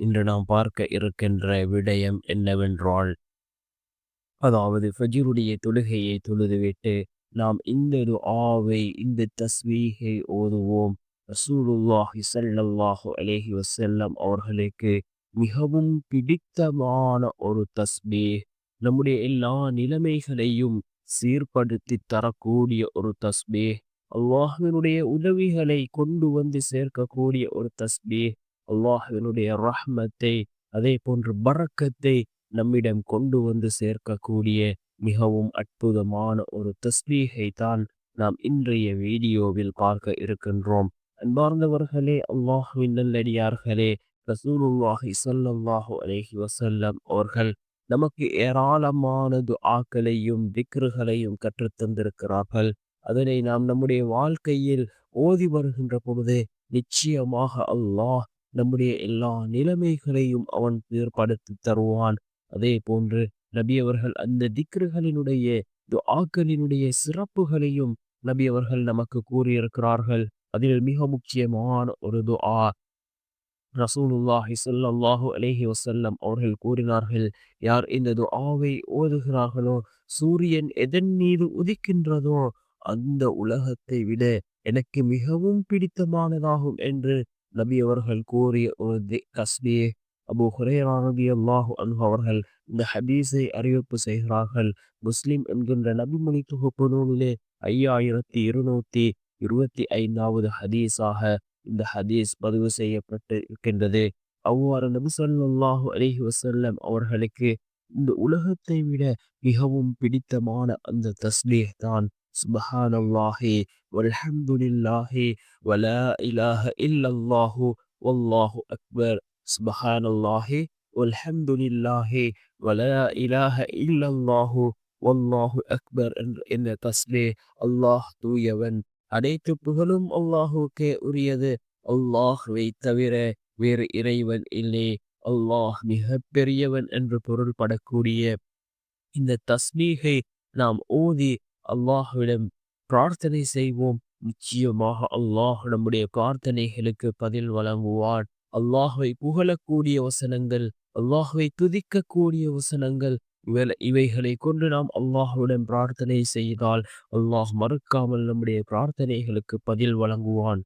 இன்று நாம் பார்க்க இருக்கின்ற விடயம் என்னவென்றால் அதாவது ஃபஜீருடைய தொழுகையை தொழுதுவிட்டு நாம் இந்த ஆவை இந்த தஸ்வீகை ஓதுவோம். ரசூலுல்லாஹி சல்லாஹு அலேஹி வசல்லம் அவர்களுக்கு மிகவும் பிடித்தமான ஒரு தஸ்பீஹ். நம்முடைய எல்லா நிலைமைகளையும் சீர்படுத்தி தரக்கூடிய ஒரு தஸ்பீஹ். அல்லாஹினுடைய உதவிகளை கொண்டு வந்து சேர்க்கக்கூடிய ஒரு தஸ்பீஹ். அல்லாஹ்வினுடைய ரஹ்மத்தை அதே போன்று பறக்கத்தை நம்மிடம் கொண்டு வந்து சேர்க்கக்கூடிய மிகவும் அற்புதமான ஒரு தஸ்பீகை தான் நாம் இன்றைய வீடியோவில் பார்க்க இருக்கின்றோம். அன்பார்ந்தவர்களே அல்லாஹுவின் நல்லடியார்களே ரசூலுல்லாஹி ஸல்லல்லாஹு அலைஹி வசல்லம் அவர்கள் நமக்கு ஏராளமான ஆக்களையும் திக்ருகளையும் கற்றுத்தந்திருக்கிறார்கள் அதனை நாம் நம்முடைய வாழ்க்கையில் ஓதி வருகின்ற பொழுது நிச்சயமாக அல்லாஹ் நம்முடைய எல்லா நிலைமைகளையும் அவன் ஏற்படுத்தி தருவான். அதே போன்று நபி அவர்கள் அந்த திக்ருகளினுடைய துஆக்களினுடைய சிறப்புகளையும் நபி அவர்கள் நமக்கு கூறியிருக்கிறார்கள். அதில் மிக முக்கியமான ஒரு துஆ ரசூலுல்லாஹி ஸல்லல்லாஹு அலேஹி வசல்லம் அவர்கள் கூறினார்கள் யார் இந்த துஆவை ஓதுகிறார்களோ சூரியன் எதன் மீது உதிக்கின்றதோ அந்த உலகத்தை விட எனக்கு மிகவும் பிடித்தமானதாகும் என்று நபி அவர்கள் கூறிய ஒரு தஸ்பீ அபு ஹுரேரா அல்லாஹு அன்ஹு அவர்கள் இந்த ஹதீஸை அறிவிப்பு செய்கிறார்கள். முஸ்லிம் என்கின்ற நபிமொழி தொகுப்பு நூலிலே ஐயாயிரத்தி இருநூத்தி இருபத்தி ஐந்தாவது ஹதீஸாக இந்த ஹதீஸ் பதிவு செய்யப்பட்டு இருக்கின்றது. அவ்வாறு நபி ஸல்லல்லாஹு அலைஹி வஸல்லம் அவர்களுக்கு இந்த உலகத்தை விட மிகவும் பிடித்தமான அந்த தஸ்லீஹ் தான். சுபஹானல்லாஹி வல்ஹம்துலில்லாஹி வலா இலாஹ இல்லல்லாஹு வல்லாஹு அக்பர் சுபஹானல்லாஹி வல்ஹம்துலில்லாஹி வலா இலாஹ இல்லல்லாஹு வல்லாஹு அக்பர் என்ற இந்த தஸ்பீஹ் அல்லாஹ் தூயவன். அனைத்து புகழும் அல்லாஹுக்கே உரியது. அல்லாஹ்வை தவிர வேறு இறைவன் இல்லை. அல்லாஹ் மிக பெரியவன் என்று பொருள்படக்கூடிய இந்த தஸ்மீகை நாம் ஓதி அல்லாஹுவிடம் பிரார்த்தனை செய்வோம். நிச்சயமாக அல்லாஹ் நம்முடைய பிரார்த்தனைகளுக்கு பதில் வழங்குவான். அல்லாஹுவை புகழக்கூடிய வசனங்கள் அல்லாஹுவை துதிக்கக்கூடிய வசனங்கள் இவைகளை கொண்டு நாம் அல்லாஹுடன் பிரார்த்தனை செய்தால் அல்லாஹ் மறுக்காமல் நம்முடைய பிரார்த்தனைகளுக்கு பதில் வழங்குவான்.